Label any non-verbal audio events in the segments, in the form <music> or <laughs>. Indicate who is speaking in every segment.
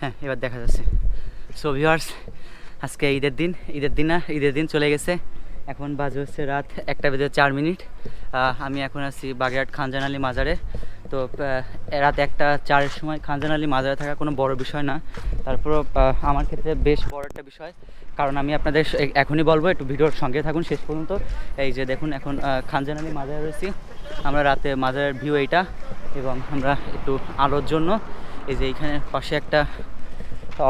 Speaker 1: হ্যাঁ এবার দেখা যাচ্ছে। সো ভিউয়ার্স আজকে ঈদের দিন ঈদের দিন না, ঈদের দিন চলে গেছে। এখন বাজে হচ্ছে রাত একটা বেজে চার মিনিট। আমি এখন আছি বাগেরহাট খানজান আলী মাজারে। তো রাত একটা, চারের সময় খানজান আলী মাজারে থাকা কোনো বড় বিষয় না। তারপরও আমার ক্ষেত্রে বেশ বড় একটা বিষয়। কারণ আমি আপনাদের এখনই বলব, একটু ভিডিওর সঙ্গে থাকুন শেষ পর্যন্ত। এই যে দেখুন, এখন খানজান আলী মাজারে রয়েছি। আমরা রাতে মাজারের ভিউ এইটা এবং আমরা একটু আলোর জন্য। এই যে এইখানে পাশে একটা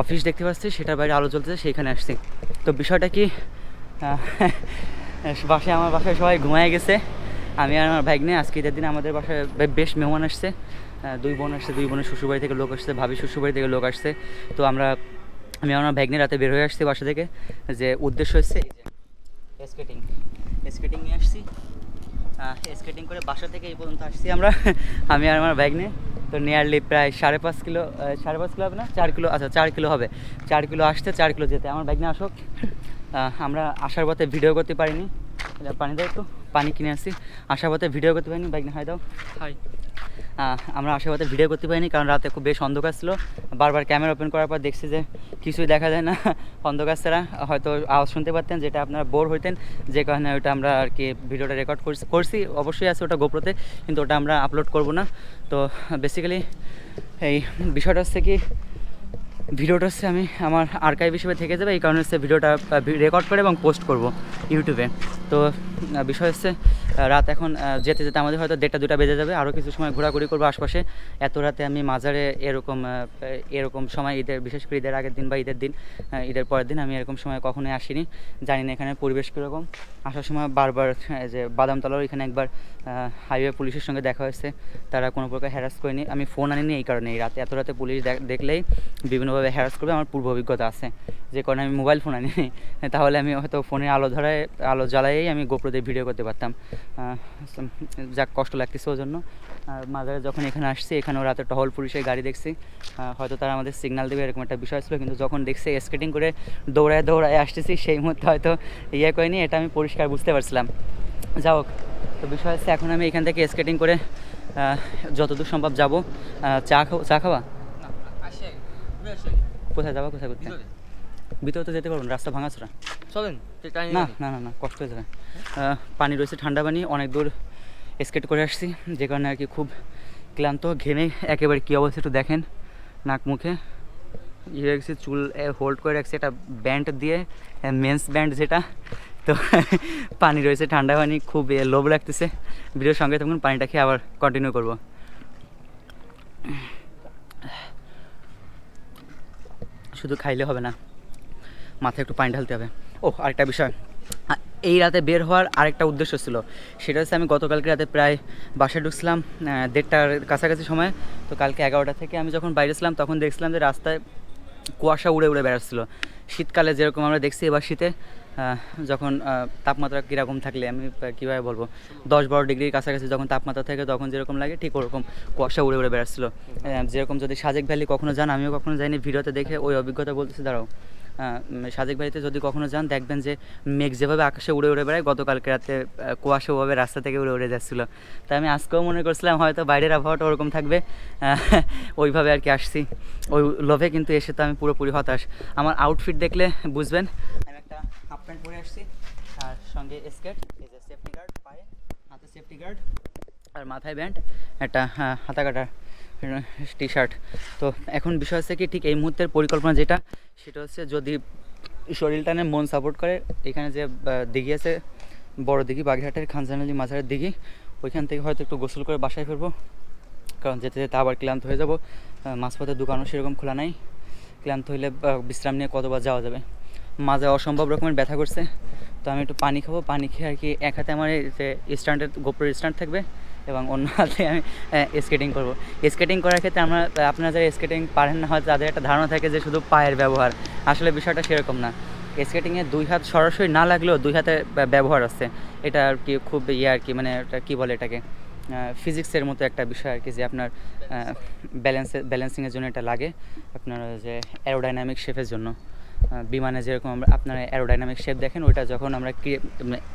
Speaker 1: অফিস দেখতে পাচ্ছি, সেটার বাইরে আলো জ্বলতেছে সেইখানে আসছি। তো বিষয়টা কি <laughs> বাসায়, আমার বাসায় সবাই ঘুমায় গেছে। আমি আর আমার ভাগ্নে, আজকে ঈদের দিন আমাদের বাসায় বেশ মেহমান আসছে। দুই বোন আসছে, দুই বোনের শ্বশুরবাড়ি থেকে লোক আসছে ভাবি শ্বশুরবাড়ি থেকে লোক আসছে। তো আমরা, আমি আমার ভাগ্নে রাতে বের হয়ে আসছি বাসা থেকে। যে উদ্দেশ্য হচ্ছে স্কেটিং স্কেটিং নিয়ে আসছি। স্কেটিং করে বাসা থেকে এই পর্যন্ত আসছি আমরা। <laughs> আমি আর আমার ব্যাগ নিয়ে। তো নিয়ারলি প্রায় সাড়ে পাঁচ কিলো সাড়ে পাঁচ কিলো হবে না? চার কিলো আচ্ছা চার কিলো হবে। চার কিলো আসতে চার কিলো যেতে। আমার ব্যাগ নিয়ে আসুক। <laughs> আমরা আসার পথে ভিডিও করতে পারিনি। পানি দাও একটু পানি কিনে আসি আসার পথে ভিডিও করতে পারিনি ব্যাগ নিয়ে হাই দাও। হাই। আমরা আসার পথে ভিডিও করতে পারিনি কারণ রাতে খুব বেশ অন্ধকার ছিল। বারবার ক্যামেরা ওপেন করার পর দেখছি যে কিছুই দেখা যায় না। <laughs> অন্ধকার ছাড়া হয়তো আওয়াজ শুনতে পারতেন যেটা আপনারা বোর হইতেন। যে কারণে ওটা আমরা আর কি ভিডিওটা রেকর্ড করছি করছি। অবশ্যই আছে ওটা গোপ্রোতে কিন্তু ওটা আমরা আপলোড করব না। তো বেসিক্যালি এই বিষয়টা হচ্ছে কি ভিডিওটা হচ্ছে আমি আমার আর্কাইভ হিসেবে থেকে যাবে। এই কারণে হচ্ছে ভিডিওটা রেকর্ড করে এবং পোস্ট করব ইউটিউবে। তো বিষয় হচ্ছে রাত এখন যেতে যেতে আমাদের হয়তো দেড়টা, দুটা বেজে যাবে। আরও কিছু সময় ঘোরাঘুরি করব আশপাশে। এত রাতে আমি মাজারে এরকম এরকম সময় ঈদের, বিশেষ করে ঈদের আগের দিন বা ঈদের দিন ঈদের পরের দিন আমি এরকম সময় কখনোই আসিনি। জানি না এখানে পরিবেশ কীরকম। আসার সময় বারবার যে বাদামতলার এখানে একবার হাইওয়ে পুলিশের সঙ্গে দেখা হয়েছে। তারা কোনো প্রকার হ্যারাস করেনি। আমি ফোন আনিনি এই কারণে। এই রাতে, এত রাতে পুলিশ দেখ- দেখলেই বিভিন্নভাবে হ্যারাস করবে। আমার পূর্ব অভিজ্ঞতা আছে। যে কারণে আমি মোবাইল ফোন আনিনি। তাহলে আমি হয়তো ফোনের আলো ধরায়, আলো জ্বালাইয়েই আমি গোপ্রো দিয়ে ভিডিও করতে পারতাম। যাক কষ্ট লাগতেছে ওর জন্য আর মাজারে যখন এখানে আসছি এখানেও রাতে টহল পুলিশের গাড়ি দেখছি। হয়তো তারা আমাদের সিগন্যাল দেবে এরকম একটা বিষয় ছিল কিন্তু যখন দেখছি স্কেটিং করে দৌড়ায় দৌড়ায় আসতেছি সেই মুহূর্তে হয়তো ইয়ে করিনি এটা আমি পরিষ্কার বুঝতে পারছিলাম। যা হোক তো বিষয় হচ্ছে এখন আমি এখান থেকে স্কেটিং করে যতদূর সম্ভব যাব। চা চা খাওয়া কোথায় যাবা কোথায় করতে ভিতরে তো যেতে পারব না রাস্তা ভাঙা ভাঙাচোরা
Speaker 2: চলেন
Speaker 1: না না না না কষ্ট হয়ে যাবে পানি রয়েছে ঠান্ডা পানি অনেক দূর স্কেট করে আসছি যে কারণে আর কি খুব ক্লান্ত ঘেমে একেবারে কী অবস্থা একটু দেখেন নাক মুখে। ইয়ে রাখছি চুল হোল্ড করে রাখছি একটা ব্যান্ড দিয়ে মেন্স ব্যান্ড যেটা তো <laughs> পানি রয়েছে ঠান্ডা পানি খুব লোভ লাগতেছে। ভিডিওর সঙ্গে তখন পানিটা খেয়ে আবার কন্টিনিউ করব। শুধু খাইলে হবে না। মাথায় একটু পানি ঢালতে হবে। ও আরেকটা বিষয়। এই রাতে বের হওয়ার আরেকটা উদ্দেশ্য ছিল। সেটা হচ্ছে আমি গতকালকে রাতে প্রায় বাসায় ঢুকছিলাম দেড়টার কাছাকাছি সময়। তো কালকে এগারোটা থেকে আমি যখন বাইরে ছিলাম, তখন দেখছিলাম যে রাস্তায় কুয়াশা উড়ে উড়ে বেড়াচ্ছিলো। শীতকালে যেরকম আমরা দেখছি এবার শীতে যখন তাপমাত্রা কীরকম থাকলে, আমি কীভাবে বলব? দশ বারো ডিগ্রির কাছাকাছি যখন তাপমাত্রা থাকে, তখন যেরকম লাগে, ঠিক ওরকম কুয়াশা উড়ে উড়ে বেড়াচ্ছিলো। যেরকম যদি সাজেক ভ্যালি কখনো যান, আমিও কখনো যাইনি, ভিডিওতে দেখে ওই অভিজ্ঞতা বলতেছি, দাঁড়াও। সাজেক ভ্যালিতে যদি কখনো যান দেখবেন যে মেঘ যেভাবে আকাশে উড়ে উড়ে বেড়ায় গতকালকে রাতে কুয়াশা ওভাবে রাস্তা থেকে উড়ে উড়ে যাচ্ছিল। তাই আমি আজকেও মনে করছিলাম হয়তো বাইরের আবহাওয়াটা ওরকম থাকবে। ওইভাবে আর কি আসছি। ওই লোভে কিন্তু এসে তো আমি পুরোপুরি হতাশ। আমার আউটফিট দেখলে বুঝবেন আমি একটা হাফ প্যান্ট পরে আসছি আর সঙ্গে স্কেট এই যে সেফটি গার্ড পায়ে হাতে সেফটি গার্ড আর মাথায় ব্যান্ড একটা হ্যাঁ, হাতা কাটা টি শার্ট তো এখন বিষয় হচ্ছে কি, ঠিক এই মুহূর্তের পরিকল্পনা যেটা, সেটা হচ্ছে যদি শরীরটা নিয়ে মন সাপোর্ট করে, এখানে যে দিঘি আছে, বড় দিঘি, বাগেরহাটের খানজানালি মাঝারের দিঘি, ওইখান থেকে হয়তো একটু গোসল করে বাসায় ফিরবো। কারণ যেতে যেতে আবার ক্লান্ত হয়ে যাব। মাঝপথে দোকানও সেরকম খোলা নাই। ক্লান্ত হইলে বিশ্রাম নিয়ে কতবার যাওয়া যাবে? মাঝে অসম্ভব রকমের ব্যথা করছে। তো আমি একটু পানি খাব। পানি খেয়ে আর কি এক হাতে আমার যে স্ট্যান্ডের গোপ্রের স্ট্যান্ড থাকবে। এবং অন্য হাতে আমি স্কেটিং করব। স্কেটিং করার ক্ষেত্রে আমরা আপনারা যারা স্কেটিং পারেন না হয় তাদের একটা ধারণা থাকে যে শুধু পায়ের ব্যবহার। আসলে বিষয়টা সেরকম না। স্কেটিংয়ে দুই হাত সরাসরি না লাগলেও দুই হাতে ব্যবহার আছে। এটা আর কি খুব ইয়ে আর কি মানে এটা কী বলে এটাকে? ফিজিক্সের মতো একটা বিষয় আর কি যে আপনার ব্যালেন্সে ব্যালেন্সিংয়ের জন্য এটা লাগে। আপনার যে অ্যারোডাইনামিক শেপের জন্য। বিমানে যেরকম আমরা আপনার অ্যারোডাইনামিক শেপ দেখেন, ওইটা যখন আমরা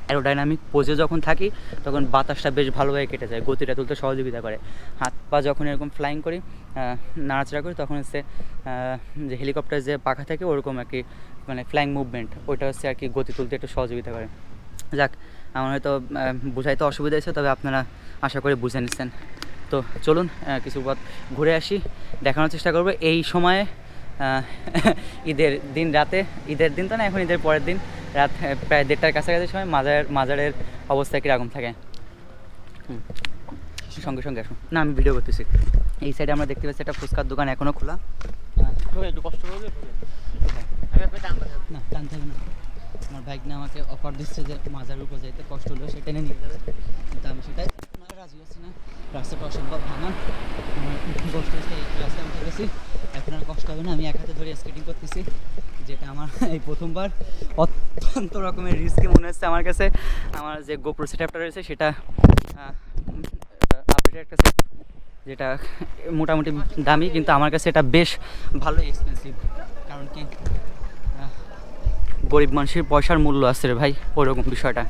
Speaker 1: অ্যারোডাইনামিক পোজে যখন থাকি, তখন বাতাসটা বেশ ভালোভাবে কেটে যায়, গতিটা তুলতে সহযোগিতা করে। হাত পা যখন এরকম ফ্লাইং করি নাড়াচাড়া করি, তখন হচ্ছে যে হেলিকপ্টার যে পাখা থাকে, ওরকম আর কি মানে ফ্লাইং মুভমেন্ট ওইটা হচ্ছে আর কি গতি তুলতে একটু সহযোগিতা করে। যাক, আমার হয়তো বোঝাইতে অসুবিধা হয়েছে, তবে আপনারা আশা করি বুঝে নিচ্ছেন। তো চলুন কিছু পথ ঘুরে আসি, দেখানোর চেষ্টা করব। এই সময়ে <laughs> ঈদের দিন রাতে ঈদের দিন তো না এখন ঈদের পরের দিন রাত প্রায় দেড়টার কাছাকাছি সময় মাজার মাজারের অবস্থা কীরকম থাকে? সঙ্গে সঙ্গে আসুন না আমি ভিডিও করতেছি। এই সাইডে আমরা দেখতে পাচ্ছি একটা ফুচকার দোকান এখনও খোলা। আহ,
Speaker 2: একটু কষ্ট করবে
Speaker 1: না টানতে হবে না। আমার বাইক না আমাকে অফার দিচ্ছে যে মাজার উপর যাইতে কষ্ট হলেও সে টেনে নিয়ে যাবে। কিন্তু আমি সেটাই রাজি আছি না। রাস্তাটা অসম্ভব ভাঙা কষ্ট হচ্ছে এই রাস্তায় উঠে গেছি। এখন আর কষ্ট হবে না। আমি এক হাতে ধরে স্কেটিং করতেছি, যেটা আমার এই প্রথমবার। অত্যন্ত রকমের রিস্কি মনে হচ্ছে আমার কাছে। আমার যে গোপ্রো সেটআপটা রয়েছে, সেটা আপডেটেড একটা যেটা মোটামুটি দামি, কিন্তু আমার কাছে এটা বেশ ভালো এক্সপেন্সিভ কারণ কি গরিব মানুষের পয়সার মূল্য আছে রে ভাই ওরকম বিষয়টা।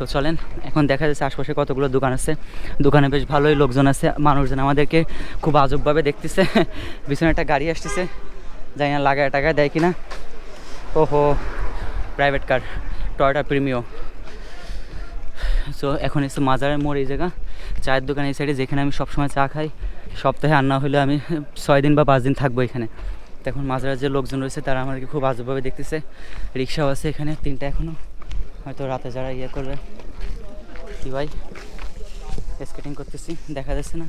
Speaker 1: তো চলেন, এখন দেখা যাচ্ছে আশপাশে কতগুলো দোকান আছে। দোকানে বেশ ভালোই লোকজন আছে, মানুষজন আমাদেরকে খুব আজবভাবে দেখতেছে। <laughs> পিছনে একটা গাড়ি আসতেছে, জানি না লাগায় টাকায় দেয় কিনা। ওহো private car Toyota Premio so এখন এসে মাজারের মোড় এই জায়গা, চায়ের দোকান এই সাইডে যেখানে আমি সবসময় চা খাই। সপ্তাহে আর না হলে আমি <laughs> ছয় দিন বা পাঁচ দিন থাকব এখানে। তো এখন মাজারের যে লোকজন রয়েছে, তারা আমাদেরকে খুব আজবভাবে দেখতেছে। রিক্সাও আছে এখানে, তিনটা এখনও হয়তো রাতে যারা ইয়ে করবে। কি ভাই? স্কেটিং করতেছি, দেখা যাচ্ছে না।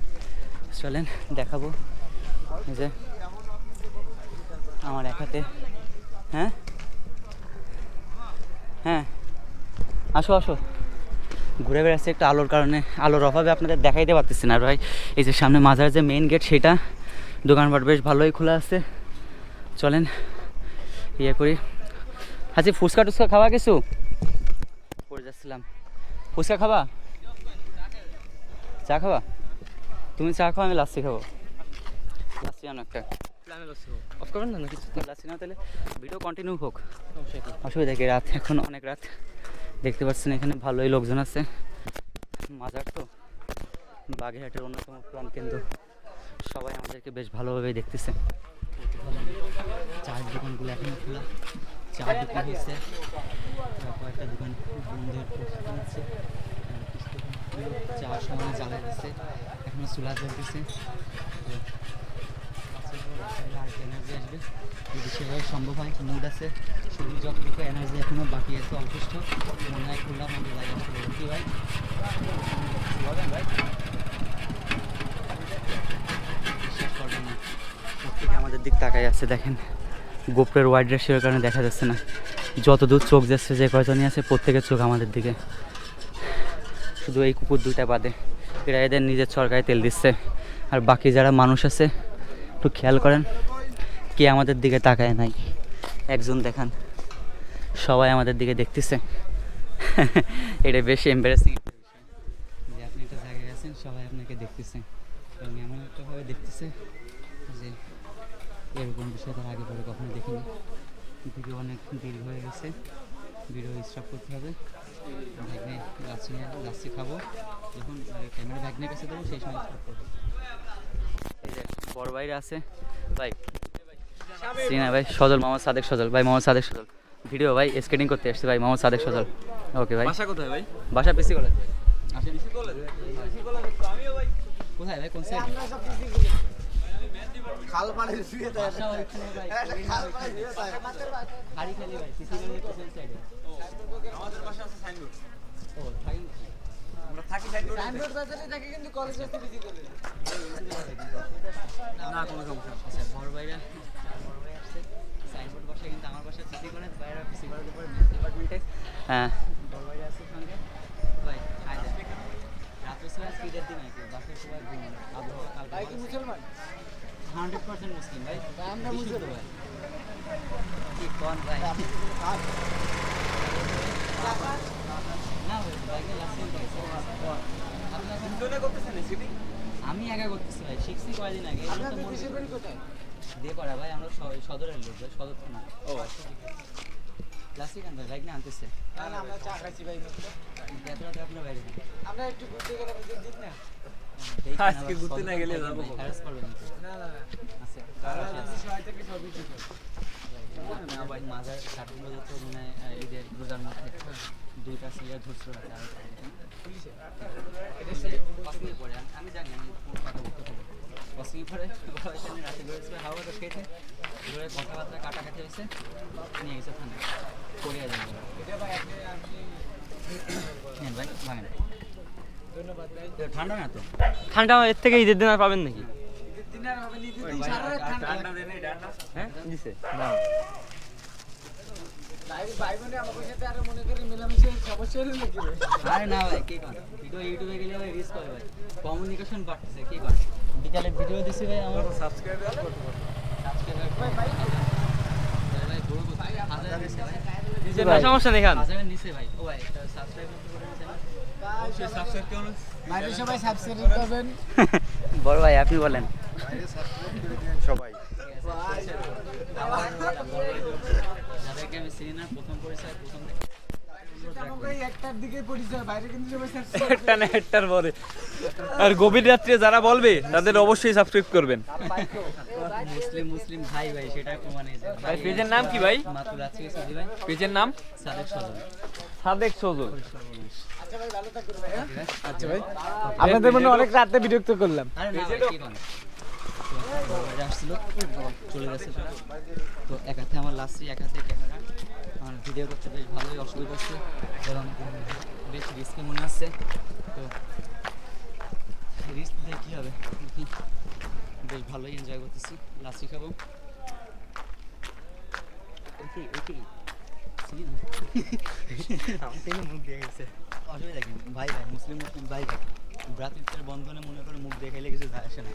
Speaker 1: চলেন দেখাবো। এই যে, আমার এক হাতে। হ্যাঁ? হ্যাঁ। আসো আসো। ঘুরে বেড়াচ্ছে একটা আলোর কারণে। আলোর অভাবে আপনাদের দেখাইতে পারতেছি না ভাই। এই যে সামনে মাজার যে মেইন গেট সেটা দোকানপাট বেশ ভালোই খোলা আছে। চলেন ইয়ে করি। আচ্ছা ফুচকা টুচকা খাওয়া কিছু? পড়ে যাচ্ছিলাম। ফুচকা খাবা? চা খাবা? তুমি চা খাও আমি লাচ্ছি খাব। লাচ্ছি আনো একটা।
Speaker 2: অফ করবেন না নাকি?
Speaker 1: লাচ্ছি নাও তাহলে। ভিডিও কন্টিনিউ হোক। অসুবিধা কি? রাত এখন অনেক রাত। দেখতে পাচ্ছেন এখানে ভালোই লোকজন আছে। মাজার তো। বাগেরহাটের অন্যতম প্রাণকেন্দ্র সবাই আমাদেরকে বেশ ভালোভাবেই দেখতেছে। চায়ের দোকানগুলো খোলা। দোকান কয়েকটা দোকান জ্বালাই দিচ্ছে চুলা এনার্জি আসবে। যদি সেভাবে সম্ভব হয়, মুড আছে, শরীর যতটুকু এনার্জি এখনও বাকি আছে অল্পষ্ট মনে হয় খুললাম আমাদের কি ভাই? না। আমাদের দিক তাকাই আছে, দেখেন। গোপ্রের ওয়াইড রেশিওর কারণে দেখা যাচ্ছে না। যত দূর চোখ যাচ্ছে যে কয়জনই আছে, প্রত্যেকের চোখ আমাদের দিকে। শুধু এই কুকুর দুইটা বাদে। এরা এদের নিজের সরকারি তেল দিচ্ছে। আর বাকি যারা মানুষ আছে, একটু খেয়াল করেন, কে আমাদের দিকে তাকায় নাই। একজন দেখান, সবাই আমাদের দিকে দেখতেছে। <laughs> এটা বেশ এম্বারেসিং যে আপনি একটা জায়গায় আছেন, সবাই আপনাকে দেখতেছে। এবং এমন একটাভাবে দেখতেছে যে এরকম বিষয় তার আগে পরে কখনো দেখিনি। ভিডিও অনেক দীর্ঘ হয়ে গেছে। ভিডিও স্টপ করতে হবে। ভ্যাগনে লাচ্ছি লাচ্ছি খাব। যখন ক্যামেরা ভ্যাগনের কাছে দেবো সেই সময় স্টপ করব। বড় বাইরে আছে। ভাই সিনা ভাই সজল মোহাম্মদ সাদেক সজল। ভাই মোহাম্মদ সাদেক সজল। ভিডিও ভাই স্কেটিং করতে আসছে ভাই মোহাম্মদ সাদেক সজল। ওকে ভাই।
Speaker 2: বাসা কোথায় ভাই?
Speaker 1: বাসা পিসি কলেজ।
Speaker 2: আমিও ভাই।
Speaker 1: কোথায় ভাই কোন সাইড
Speaker 3: খাল পানি শুয়ে
Speaker 1: ওইখানে ভাই
Speaker 3: খাল পানি শুয়ে দেয়।
Speaker 1: হাড়ি খালি ভাই সাইডে
Speaker 2: আমাদের বাসা আছে সাইনবোর্ড।
Speaker 1: ও থাকেন
Speaker 2: আমরা থাকি সাইনবোর্ড।
Speaker 3: সাইনবোর্ড বাজারে থাকে কিন্তু কলেজ আসতে বিজি করে
Speaker 2: না কোনো সমস্যা।
Speaker 1: আচ্ছা বড় ভাইরা বড় ভাই আসছে। সাইনবোর্ড বসে কিন্তু আমার বাসা পিসি কলেজ বাইরা পিসি কলেজের পরে ম্যাথ ডিপার্টমেন্টে হ্যাঁ। বড় ভাইরা আছে সঙ্গে। ভাই রাত্রে সময় স্পিডের দিন নাকি বাসের সবাই ঘুম আবহাওয়া
Speaker 3: কি
Speaker 1: কালকে
Speaker 3: মুসলমান?
Speaker 1: হান্ড্রেড পার্সেন্ট মুসলিম ভাই।
Speaker 3: ভাই, আমরা
Speaker 1: বিশুদ্ধ ভাই। কি কোন ভাই? না ভাই বাইকে লাইসেন্স
Speaker 2: করতেছেন সিটি
Speaker 1: আমি একা করতেছি ভাই। শিখছি কয়দিন আগে দিয়ে পারা ভাই আমরা স- সদরের লোক ভাই সদর থানা।
Speaker 2: ও।
Speaker 1: ভাই বাইক না আনতেছে।
Speaker 3: না আমরা চা খাইছি ভাই
Speaker 1: আপনার বাইরে
Speaker 3: আমরা একটু ঘুরতে গেলাম দিন না।
Speaker 2: আজকে ঘুরতে না গেলে
Speaker 1: থানায়
Speaker 2: যাব
Speaker 1: মানে ঈদের রোজার মধ্যে পরে কথা বলতে পরে খেয়েছে এবারে কথাবার্তা কাটাকাটি হয়েছে নিয়ে গেছে থানা করিয়া
Speaker 3: ভাই আপনি
Speaker 1: ঠান্ডা না তো?
Speaker 4: ঠান্ডা এর থেকে ঈদের দিন আর পাবেন নাকি? হ্যাঁ?
Speaker 1: কমিউনিকেশন বাড়তেছে কি কর? বিকালে ভিডিও দিছি ভাই আমার
Speaker 4: সমস্যা নেই খান।
Speaker 1: হাজারের নিচে ভাই। ও ভাই সাবস্ক্রাইব
Speaker 3: সবাই সাবস্ক্রাইব করবেন। <laughs>
Speaker 1: বড় ভাই আপনি বলেন।
Speaker 5: সবাই।
Speaker 1: যাদেরকে আমি চিনি না প্রথম পরিচয় প্রথম <laughs>
Speaker 4: আর গভীর রাত্রে যারা বলবে তাদের অবশ্যই সাবস্ক্রাইব করবেন।
Speaker 1: মুসলিম মুসলিম ভাই ভাই সেটা প্রমাণে যে
Speaker 4: ভাই পেজের নাম কি ভাই? পেজের নাম?
Speaker 1: সাদেক
Speaker 4: সাদেক সজল
Speaker 3: আচ্ছা ভাই ভালো থাকবেন ভাই হ্যাঁ?
Speaker 1: আচ্ছা ভাই।
Speaker 3: আপনাদের মনে অনেক রাতে বিরক্ত করলাম।
Speaker 1: আসছিল চলে গেছে। তো। এক হাতে আমার লাস্টে এক হাতে ক্যামেরা। আমার ভিডিও করতে বেশ ভালোই অসুবিধা হচ্ছে এবং বেশ রিস্কি মনে হচ্ছে। তো রিস্ক দিয়ে কী হবে। বেশ ভালোই এনজয় করতেছি। লাস্টি খাব। ওইটি চিনি গেছে অসুবিধা ভাই ভাই, মুসলিম মুসলিম ভাই ভাই ভ্রাতৃত্বের বন্ধনে মনে করে মুখ দেখাইলে কিছু যায় আসে না।